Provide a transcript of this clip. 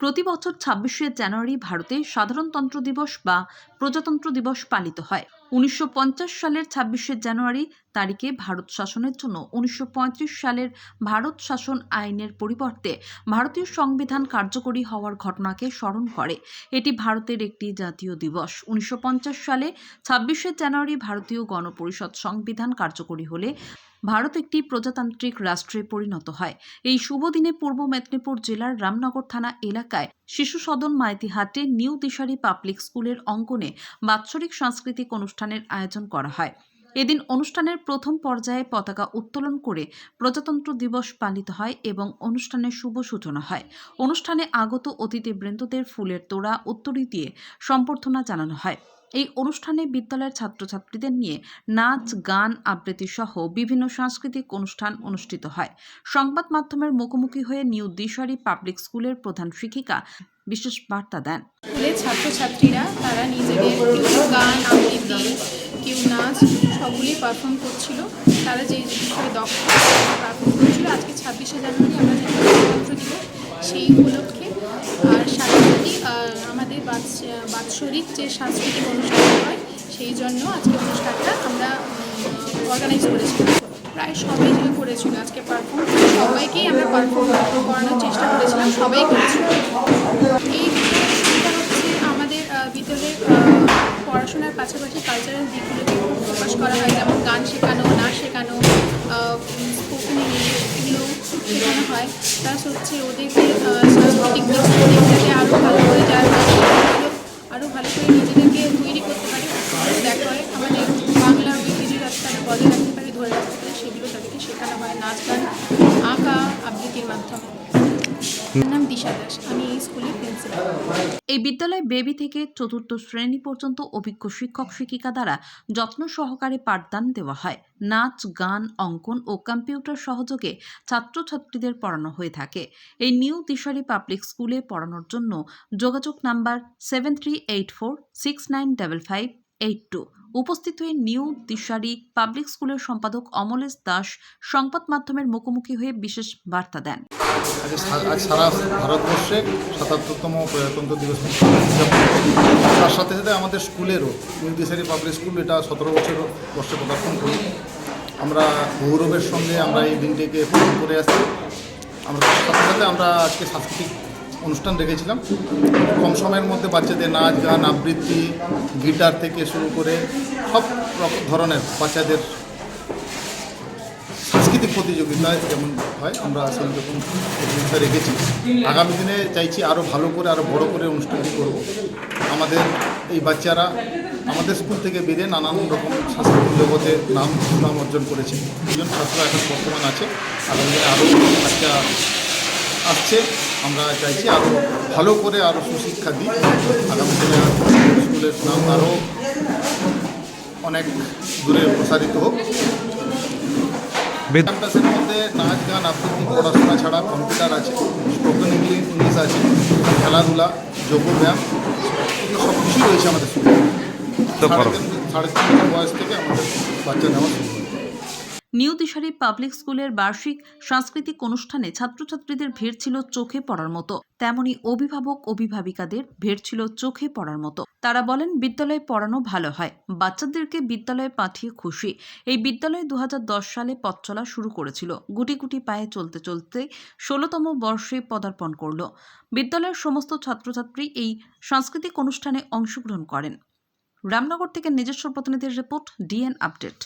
প্রতি বছর ছাব্বিশে জানুয়ারি ভারতে সাধারণতন্ত্র দিবস বা প্রজাতন্ত্র দিবস পালিত হয়। উনিশশো পঞ্চাশ সালের ছাব্বিশে জানুয়ারি তারিখে ভারত শাসনের জন্য উনিশশো পঁয়ত্রিশ সালের ভারত শাসন আইনের পরিবর্তে ভারতীয় সংবিধান কার্যকরী হওয়ার ঘটনাকে স্মরণ করে। এটি ভারতের একটি জাতীয় দিবস। উনিশশো পঞ্চাশ সালে ছাব্বিশে জানুয়ারি ভারতীয় গণপরিষদ সংবিধান কার্যকরী হলে ভারত একটি প্রজাতান্ত্রিক রাষ্ট্রে পরিণত হয়। এই শুভ দিনে পূর্ব মেদিনীপুর জেলার রামনগর থানা এলাকায় শিশু সদন মাইতিহাটে নিউ দিশারি পাবলিক স্কুলের অঙ্গনে বাৎসরিক সাংস্কৃতিক অনুষ্ঠানের আয়োজন করা হয়। এদিন অনুষ্ঠানের প্রথম পর্যায়ে পতাকা উত্তোলন করে প্রজাতন্ত্র দিবস পালিত হয় এবং অনুষ্ঠানের শুভ সূচনা হয়। অনুষ্ঠানে আগত অতিথিবৃন্দদের ফুলের তোড়া, উত্তরী দিয়ে সম্বর্ধনা জানানো হয়। এই অনুষ্ঠানে বিদ্যালয়ের ছাত্রছাত্রীদের নিয়ে নাচ, গান, আবৃত্তি সহ বিভিন্ন সাংস্কৃতিক অনুষ্ঠান অনুষ্ঠিত হয়। সংবাদ মাধ্যমের মুখোমুখি হয়ে নিউ দিশারি পাবলিক স্কুলের প্রধান শিক্ষিকা বিশেষ বার্তা দেন। স্কুলের ছাত্রছাত্রীরা, তারা নিজেদের কেউ গান, আবৃত্তি, কেউ নাচ সবগুলি পারফর্ম করছিল। তারা যে বিষয়ে দক্ষ পারফর্ম করছিল। আজকে ছাব্বিশে জানুয়ারি আমরা যে সেই উপলক্ষে আর সাথে সাথে আমাদের বাৎস- বাৎসরিক যে সাংস্কৃতিক অনুষ্ঠান হয় সেই জন্য আজকে অনুষ্ঠানটা আমরা অর্গানাইজ করেছিলাম। প্রায় সবাই যে করেছিল আজকে পারফর্ম সবাইকেই আমরা পারফর্ম করানোর চেষ্টা করেছিলাম সবাই করেছিল। এই হচ্ছে আমাদের আহ, বিদ্যালয়ে আহ, পড়াশোনার পাশাপাশি কালচারাল দিকগুলোকে প্রকাশ করা হয় যেমন গান শেখানো নাচ শেখানো স্পোকেন ইংলিশ এগুলো শেখানো হয়। প্লাস হচ্ছে ওদেরকে সাংস্কৃতিক দিক থেকে যাতে আরও ভালো করে যায় আরও ভালো করে নিজেদেরকে তৈরি করতে পারি দেখা হয় আমাদের বাংলা ঐতিহ্য যাতে তারা বজায় রাখতে পারি, ধরে রাখতে পারে, সেগুলো তাদেরকে শেখানো হয়, নাচ গান, আঁকা, আবৃত্তির মাধ্যমে। নাম দিশা দাস, আমি এই স্কুলের প্রিন্সিপাল। এই বিদ্যালয়ে বেবি থেকে চতুর্থ শ্রেণি পর্যন্ত অভিজ্ঞ শিক্ষক শিক্ষিকা দ্বারা যত্ন সহকারে পাঠদান দেওয়া হয়। নাচ, গান, অঙ্কন ও কম্পিউটার সহযোগে ছাত্রছাত্রীদের পড়ানো হয়ে থাকে। এই নিউ দিশারি পাবলিক স্কুলে পড়ানোর জন্য যোগাযোগ number seven three eight four six nine double five eight two উপস্থিত হয়ে নিউ দিশারি পাবলিক স্কুলের সম্পাদক অমলেশ দাস সংবাদ মাধ্যমের মুখোমুখি হয়ে বিশেষ বার্তা দেন। আজ সারা ভারতবর্ষে সাতাত্তরতম প্রজাতন্ত্র দিবস তার সাথে সাথে আমাদের স্কুলেরও, নিউ দিশারি পাবলিক স্কুল এটা সতেরো বছর বর্ষে পদার্পণ করি। আমরা গৌরবের সঙ্গে আমরা এই দিনটিকে পালন করে আসছি। আমরা সাথে সাথে আমরা আজকে সাংস্কৃতিক অনুষ্ঠান রেখেছিলাম। কম সময়ের মধ্যে বাচ্চাদের নাচ গান, আবৃত্তি, গিটার থেকে শুরু করে সব রকম ধরনের বাচ্চাদের সাংস্কৃতিক প্রতিযোগিতা যেমন হয়, আমরা সেই রকম প্রতিযোগিতা রেখেছি। আগামী দিনে চাইছি আরও ভালো করে আরও বড় করে অনুষ্ঠানটি করব। আমাদের এই বাচ্চারা আমাদের স্কুল থেকে বেরিয়ে নানান রকম সাংস্কৃতিক জগতে নাম নাম অর্জন করেছে। দুজন ছাত্র এখন বর্তমান আছে। আগামী দিনে আরও বাচ্চা আসছে। আমরা চাইছি আরও ভালো করে আরও সুশিক্ষা দিই আগামী দিনে স্কুলের নাম আরও অনেক দূরে প্রসারিত হোক। ক্যাম্পাসের মধ্যে নাচ গান আবৃত্তি পড়াশোনা ছাড়া কম্পিউটার আছে স্পোকেন ইংলিশ ইংলিশ আছে খেলাধুলা যোগ ব্যায়াম এগুলো সব কিছুই রয়েছে আমাদের স্কুলে। সাড়ে তিন বয়স থেকে আমাদের বাচ্চা নেওয়া শুরু নিউ দিশারি পাবলিক স্কুলের বার্ষিক সাংস্কৃতিক অনুষ্ঠানে ছাত্রছাত্রীদের ভিড় ছিল চোখে পড়ার মতো। তেমনি অভিভাবক অভিভাবিকাদের ভিড় ছিল চোখে পড়ার মতো। তারা বলেন, বিদ্যালয়ে পড়ানো ভালো হয়, বাচ্চাদেরকে বিদ্যালয়ে পাঠিয়ে খুশি। এই বিদ্যালয়ে দু হাজার দশ সালে পথ চলা শুরু করেছিল। গুটি গুটি পায়ে চলতে চলতে ষোলোতম বর্ষে পদার্পণ করল। বিদ্যালয়ের সমস্ত ছাত্রছাত্রী এই সাংস্কৃতিক অনুষ্ঠানে অংশগ্রহণ করেন। রামনগর থেকে নিজস্ব প্রতিনিধির রিপোর্ট, ডিএন আপডেট।